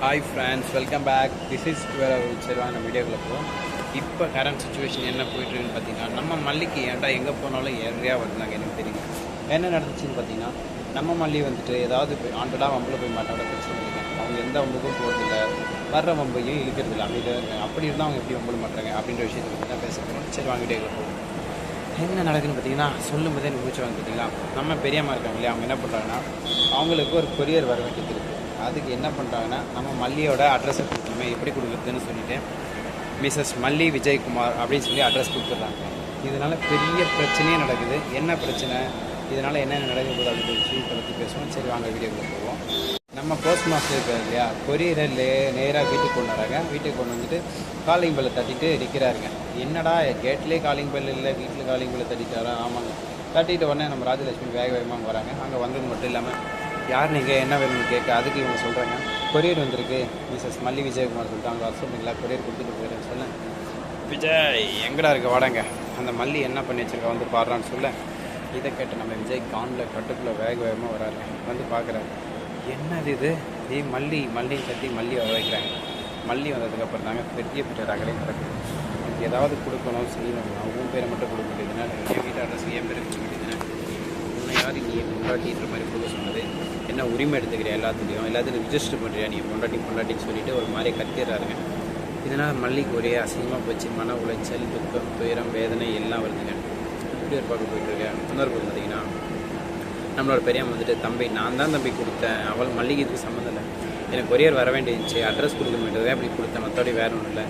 Hi friends welcome back this is சரிவான வீடியோவில் போகிறோம் இப்போ கரண்ட் சுச்சுவேஷன் என்ன போயிட்டுருக்குன்னு பார்த்தீங்கன்னா நம்ம மல்லிக்கு ஏன்டா எங்கே போனாலும் ஏறியா வருதுனாங்க எனக்கு தெரியும். என்ன நடந்துச்சுன்னு பார்த்தீங்கன்னா நம்ம மல்லி வந்துட்டு ஏதாவது போய் ஆண்டடாக வம்பில் போய் மாட்டாட பிரச்சனை அவங்க எந்த வம்புக்கும் போகிறதில்ல வர்ற வம்பையும் இழுக்கிறது இல்லை அமைதியாக இருக்காங்க அப்படி இருந்தால் அவங்க எப்படி வம்பல் மாட்டாங்க அப்படின்ற விஷயத்தை பற்றி தான் பேச போகிறோம் சரி வாங்க வீடியோக்குள்ள போகிறோம் என்ன நடக்குதுன்னு பார்த்தீங்கன்னா சொல்லும் போதே எனக்கு மூச்சு வாங்க பார்த்தீங்களா? நம்ம பெரியம்மா இருக்காங்க இல்லையா? அவங்க என்ன பண்ணுறாங்கன்னா அவங்களுக்கு ஒரு கொரியர் வர வேண்டியது அதுக்கு என்ன பண்ணுறாங்கன்னா நம்ம மல்லியோட அட்ரஸை கொடுக்கணுமே எப்படி கொடுக்குறதுன்னு சொல்லிவிட்டு மிஸ்ஸஸ் மல்லி விஜயகுமார் அப்படின்னு சொல்லி அட்ரஸ் கொடுத்துட்றாங்க. இதனால் பெரிய பிரச்சனையே நடக்குது. என்ன பிரச்சனை? இதனால் என்னென்ன நடக்க போகுது அப்படின்ற விஷயத்தை பற்றி பேசுவோம். சரி வாங்க வீடியோக்குள்ளே போவோம். நம்ம போஸ்ட் மாஸ்டர் இருக்காரு இல்லையா? கொரியரை லே நேராக வீட்டுக்கு கொண்டு வராங்க. வீட்டுக்கு கொண்டு வந்துட்டு காலிங் பெல்லை தட்டிட்டு நிற்கிறாருங்க என்னடா கேட்லேயே காலிங் பெல் இல்லை வீட்டில் காலிங் பெல்லை தட்டிட்டாரா? ஆமாங்க. தட்டிட்டு உடனே நம்ம ராஜலட்சுமி வேக வேகமாக வராங்க. அங்கே வந்தது மட்டும் இல்லாமல் யார் நீங்கள் என்ன வேணும்னு கேட்க அதுக்கு இவங்க சொல்கிறாங்க கொரியர் வந்திருக்கு. மிஸ்ஸஸ் மல்லி விஜயகுமார் சொல்லிட்டு அவங்க வர சொல்றீங்களா கொரியர் கொடுத்துட்டு போயிடுறேன்னு சொல்ல. விஜய் எங்கடா இருக்க? வாடங்க. அந்த மல்லி என்ன பண்ணி வச்சிருக்கா? வந்து பாடுறான்னு சொல்ல. இதை கேட்டு நம்ம விஜய் கானில் கட்டுக்குள்ளே வேக வேகமாக வராரு. வந்து பார்க்குறாரு என்னது இது? ஏ மல்லி மல்லின்னு கட்டி மல்லி வர வைக்கிறாங்க மல்லி வந்ததுக்கப்புறம் தாங்க பெரிய பெரிய ரகலே நடக்குது உனக்கு ஏதாவது கொடுக்கணும் செய்யணும்னா உன் பேரை மட்டும் கொடுக்க வேண்டியதுன்னா என் வீட்டு அட்ரஸ் என் பேரை கொடுக்க வேண்டியதுன்னா உன்னை யார் நீ பொண்டாட்டின்ற மாதிரி என்ன உரிமை எடுத்துக்கிறியா எல்லாத்துலேயும்? எல்லாத்துலையும் ரிஜிஸ்டர் பண்ணுறியா நீ? பொண்டாட்டி பொண்டாட்டின்னு சொல்லிட்டு ஒரு மாதிரி கத்திடுறாருங்க. இதனால் மல்லிக்கு ஒரே அசிங்கமாக போச்சு. மன உளைச்சல் துக்கம் துயரம் வேதனை எல்லாம் வருதுங்க. இப்படி ஒரு பக்கம் போயிட்டுருக்கேன் இன்னொரு பக்கம் பார்த்தீங்கன்னா நம்மளோட பெரியம்மா வந்துட்டு தம்பி நான் தான் தம்பி கொடுத்தேன். அவள் மல்லிகை இதுக்கு சம்மந்தம் இல்லை. எனக்கு கொரியர் வர வேண்டியிருந்துச்சு. அட்ரஸ் கொடுக்க வேண்டியதே அப்படி கொடுத்தேன். மற்றபடி வேற ஒன்றும் இல்லை.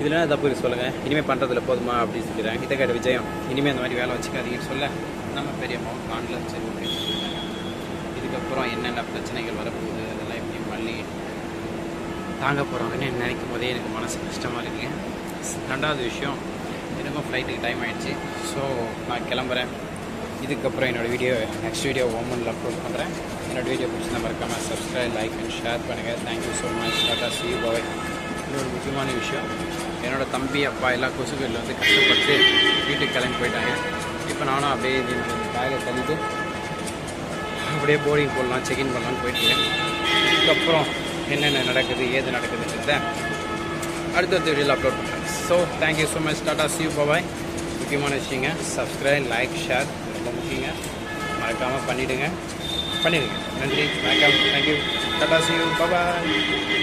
இதில் என்ன தப்பு இருக்கு சொல்லுங்கள் இனிமேல் பண்ணுறதுல போதுமா? அப்படின்னு சொல்லிடுறாங்க. இதை கேட்ட விஜயம் இனிமேல் அந்த மாதிரி வேலை வச்சுக்காதீங்கன்னு சொல்ல நம்ம பெரியம்மாவும் காண்டில் சரி ஓகே சொல்லிட்டாங்க இதுக்கப்புறம் என்னென்ன பிரச்சனைகள் வரப்போகுது அதெல்லாம் எப்படி மல்லி தாங்க போகிறாங்கன்னு நினைக்கும் போதே எனக்கு மனசு கஷ்டமாக இருக்குது ரெண்டாவது விஷயம் எனக்கும் ஃப்ளைட்டுக்கு டைம் ஆகிடுச்சு ஸோ நான் கிளம்புறேன். இதுக்கப்புறம் என்னோடய வீடியோ நெக்ஸ்ட் வீடியோ ஓமனில் அப்லோட் பண்ணுறேன் என்னோடய வீடியோ பிடிச்சிருந்தா மறக்காமல் சப்ஸ்கிரைப் லைக் அண்ட் ஷேர் பண்ணுங்கள் thank you so much tata see bye இன்னொரு முக்கியமான விஷயம் என்னோடய தம்பி அப்பா எல்லாம் கொசுகளில் வந்து கஷ்டப்பட்டு வீட்டுக்கு கிளம்பி போயிட்டாங்க. இப்போ நானும் அப்படியே பேகை தள்ளிட்டு அப்படியே போர்டிங் போடலாம் செக்இன் பண்ணலான்னு போயிட்டுருக்கேன் இதுக்கப்புறம் என்னென்ன நடக்குது ஏது நடக்குதுன்றத அடுத்தடுத்த வீடியோவில் அப்லோட் பண்ணுறேன் so thank you so much tata see you bye முக்கியமான விஷயங்க சப்ஸ்கிரைப் லைக் ஷேர் ரொம்ப முக்கியங்க. மறக்காமல் பண்ணிவிடுங்க பண்ணிடுங்க. நன்றி வணக்கம். தேங்க்யூ டாடா சியூ பாய்